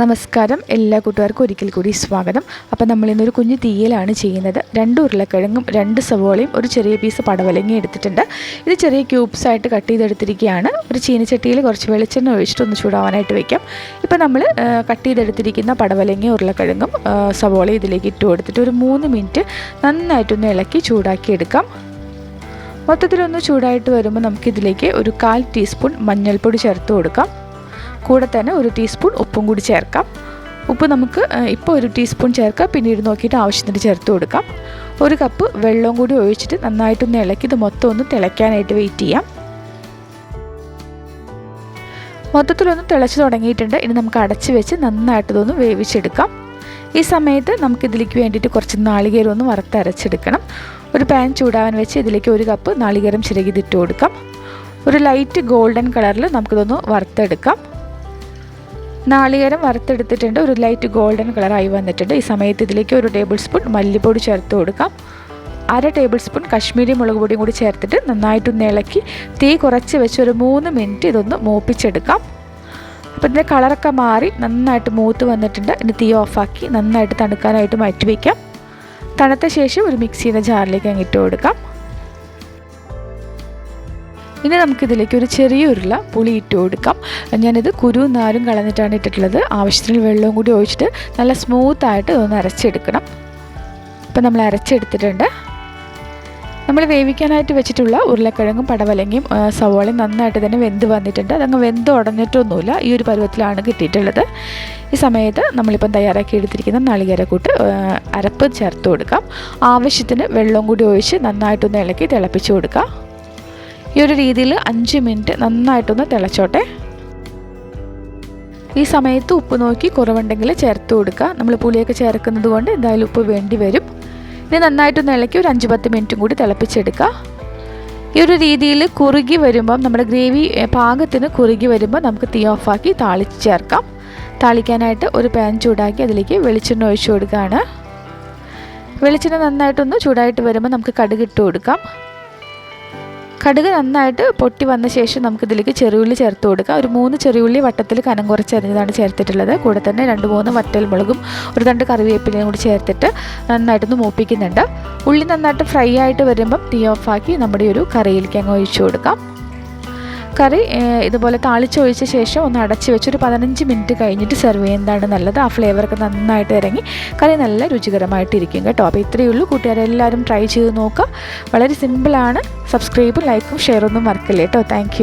നമസ്കാരം. എല്ലാ കൂട്ടുകാർക്കും ഒരിക്കൽ കൂടി സ്വാഗതം. അപ്പോൾ നമ്മൾ ഇന്നൊരു കുഞ്ഞു തീയലാണ് ചെയ്യുന്നത്. രണ്ട് ഉരുളക്കിഴങ്ങും രണ്ട് സവോളയും ഒരു ചെറിയ പീസ് പടവലങ്ങി എടുത്തിട്ടുണ്ട്. ഇത് ചെറിയ ക്യൂബ്സ് ആയിട്ട് കട്ട് ചെയ്തെടുത്തിരിക്കുകയാണ്. ഒരു ചീനച്ചട്ടിയിൽ കുറച്ച് വെളിച്ചെണ്ണ ഒഴിച്ചിട്ട് ഒന്ന് ചൂടാവാനായിട്ട് വെക്കാം. ഇപ്പോൾ നമ്മൾ കട്ട് ചെയ്തെടുത്തിരിക്കുന്ന പടവലങ്ങി ഉരുളക്കിഴങ്ങും സവോള ഇതിലേക്ക് ഇട്ട് കൊടുത്തിട്ട് ഒരു മൂന്ന് മിനിറ്റ് നന്നായിട്ടൊന്ന് ഇളക്കി ചൂടാക്കി എടുക്കാം. മൊത്തത്തിലൊന്ന് ചൂടായിട്ട് വരുമ്പോൾ നമുക്കിതിലേക്ക് ഒരു കാൽ ടീസ്പൂൺ മഞ്ഞൾപ്പൊടി ചേർത്ത് കൊടുക്കാം. കൂടെ തന്നെ ഒരു ടീസ്പൂൺ ഉപ്പും കൂടി ചേർക്കാം. ഉപ്പ് നമുക്ക് ഇപ്പോൾ ഒരു ടീസ്പൂൺ ചേർക്കാം. പിന്നീട് നോക്കിയിട്ട് ആവശ്യത്തിന് ചേർത്ത് കൊടുക്കാം. ഒരു കപ്പ് വെള്ളവും കൂടി ഒഴിച്ചിട്ട് നന്നായിട്ടൊന്ന് ഇളക്കി ഇത് മൊത്തം ഒന്ന് തിളയ്ക്കാനായിട്ട് വെയിറ്റ് ചെയ്യാം. മൊത്തത്തിലൊന്ന് തിളച്ച് തുടങ്ങിയിട്ടുണ്ട്. ഇനി നമുക്ക് അടച്ച് വെച്ച് നന്നായിട്ട് ഇതൊന്ന് വേവിച്ചെടുക്കാം. ഈ സമയത്ത് നമുക്ക് ഇതിലേക്ക് വേണ്ടിയിട്ട് കുറച്ച് നാളികേരം ഒന്ന് വറുത്തരച്ചെടുക്കണം ഒരു പാൻ ചൂടാവാൻ വെച്ച് ഇതിലേക്ക് ഒരു കപ്പ് നാളികേരം ചിരകിതിട്ട് കൊടുക്കാം. ഒരു ലൈറ്റ് ഗോൾഡൻ കളറിൽ നമുക്കിതൊന്ന് വറുത്തെടുക്കാം. നാളികേരം വറുത്തെടുത്തിട്ടുണ്ട്. ഒരു ലൈറ്റ് ഗോൾഡൻ കളറായി വന്നിട്ടുണ്ട്. ഈ സമയത്ത് ഇതിലേക്ക് ഒരു ടേബിൾ സ്പൂൺ മല്ലിപ്പൊടി ചേർത്ത് കൊടുക്കാം. അര ടേബിൾ സ്പൂൺ കശ്മീരി മുളക് പൊടിയും കൂടി ചേർത്തിട്ട് നന്നായിട്ടൊന്ന് ഇളക്കി തീ കുറച്ച് വെച്ച് ഒരു മൂന്ന് മിനിറ്റ് ഇതൊന്ന് മൂപ്പിച്ചെടുക്കാം. അപ്പോൾ ഇതിന്റെ കളറൊക്കെ മാറി നന്നായിട്ട് മൂത്ത് വന്നിട്ടുണ്ട്. ഇനി തീ ഓഫാക്കി നന്നായിട്ട് തണുക്കാനായിട്ട് മാറ്റി വയ്ക്കാം തണുത്ത ശേഷം ഒരു മിക്സിയുടെ ജാറിലേക്ക് അങ്ങ് ഇട്ട് കൊടുക്കാം. ഇനി നമുക്കിതിലേക്ക് ഒരു ചെറിയ ഉരുള പുളി ഇട്ട് കൊടുക്കാം. ഞാനിത് കുരു നാരും കളഞ്ഞിട്ടാണ് ഇട്ടിട്ടുള്ളത്. ആവശ്യത്തിന് വെള്ളവും കൂടി ഒഴിച്ചിട്ട് നല്ല സ്മൂത്തായിട്ട് ഒന്ന് അരച്ചെടുക്കണം. ഇപ്പം നമ്മൾ അരച്ചെടുത്തിട്ടുണ്ട്. നമ്മൾ വേവിക്കാനായിട്ട് വെച്ചിട്ടുള്ള ഉരുളക്കിഴങ്ങും പടവലങ്ങയും സവോളയും നന്നായിട്ട് തന്നെ വെന്ത് വന്നിട്ടുണ്ട്. അതങ്ങ് വെന്ത് ഉടഞ്ഞിട്ടൊന്നുമില്ല. ഈ ഒരു പരുവത്തിലാണ് കിട്ടിയിട്ടുള്ളത്. ഈ സമയത്ത് നമ്മളിപ്പം തയ്യാറാക്കി എടുത്തിരിക്കുന്ന നാളികേരക്കൂട്ട് അരപ്പ് ചേർത്ത് കൊടുക്കാം. ആവശ്യത്തിന് വെള്ളം കൂടി ഒഴിച്ച് നന്നായിട്ടൊന്ന് ഇളക്കി തിളപ്പിച്ച് കൊടുക്കാം. ഈ ഒരു രീതിയിൽ അഞ്ച് മിനിറ്റ് നന്നായിട്ടൊന്ന് തിളച്ചോട്ടെ. ഈ സമയത്ത് ഉപ്പ് നോക്കി കുറവുണ്ടെങ്കിൽ ചേർത്ത് കൊടുക്കുക. നമ്മൾ പുളിയൊക്കെ ചേർക്കുന്നത് കൊണ്ട് എന്തായാലും ഉപ്പ് വേണ്ടി വരും. ഇനി നന്നായിട്ടൊന്ന് ഇളക്കി ഒരു അഞ്ച് പത്ത് മിനിറ്റും കൂടി തിളപ്പിച്ചെടുക്കുക. ഈ ഒരു രീതിയിൽ കുറുകി വരുമ്പം നമ്മുടെ ഗ്രേവി പാകത്തിന് കുറുകി വരുമ്പോൾ നമുക്ക് തീ ഓഫാക്കി താളിച്ച് ചേർക്കാം. താളിക്കാനായിട്ട് ഒരു പാൻ ചൂടാക്കി അതിലേക്ക് വെളിച്ചെണ്ണ ഒഴിച്ചു കൊടുക്കുകയാണ്. വെളിച്ചെണ്ണ നന്നായിട്ടൊന്ന് ചൂടായിട്ട് വരുമ്പോൾ നമുക്ക് കടുക് ഇട്ട് കൊടുക്കാം. കടുക് നന്നായിട്ട് പൊട്ടി വന്ന ശേഷം നമുക്കിതിലേക്ക് ചെറിയുള്ളി ചേർത്ത് കൊടുക്കാം. ഒരു മൂന്ന് ചെറിയുള്ളി വട്ടത്തിൽ കനം കുറച്ച് അരിഞ്ഞതാണ് ചേർത്തിട്ടുള്ളത്. കൂടെ തന്നെ രണ്ട് മൂന്ന് വറ്റൽ മുളകും ഒരു രണ്ട് കറിവേപ്പിലയും കൂടി ചേർത്തിട്ട് നന്നായിട്ടൊന്ന് മൂപ്പിക്കുന്നുണ്ട്. ഉള്ളി നന്നായിട്ട് ഫ്രൈ ആയിട്ട് വരുമ്പം തീ ഓഫാക്കി നമ്മുടെ ഒരു കറിയിലേക്ക് അങ്ങ് ഒഴിച്ചു കൊടുക്കാം. കറി ഇതുപോലെ ഇതുപോലെ താളിച്ചൊഴിച്ച ശേഷം ഒന്ന് അടച്ച് വെച്ച് ഒരു പതിനഞ്ച് മിനിറ്റ് കഴിഞ്ഞിട്ട് സെർവ് ചെയ്യുന്നതാണ് നല്ലത്? ആ ഫ്ലേവറൊക്കെ നന്നായിട്ട് ഇറങ്ങി കറി നല്ല രുചികരമായിട്ടിരിക്കും കേട്ടോ. അപ്പോൾ ഇത്രയേ ഉള്ളൂ. കൂട്ടുകാരെല്ലാവരും ട്രൈ ചെയ്ത് നോക്കുക. വളരെ സിമ്പിളാണ് സബ്സ്ക്രൈബും ലൈക്കും ഷെയറൊന്നും മറക്കില്ല കേട്ടോ. താങ്ക്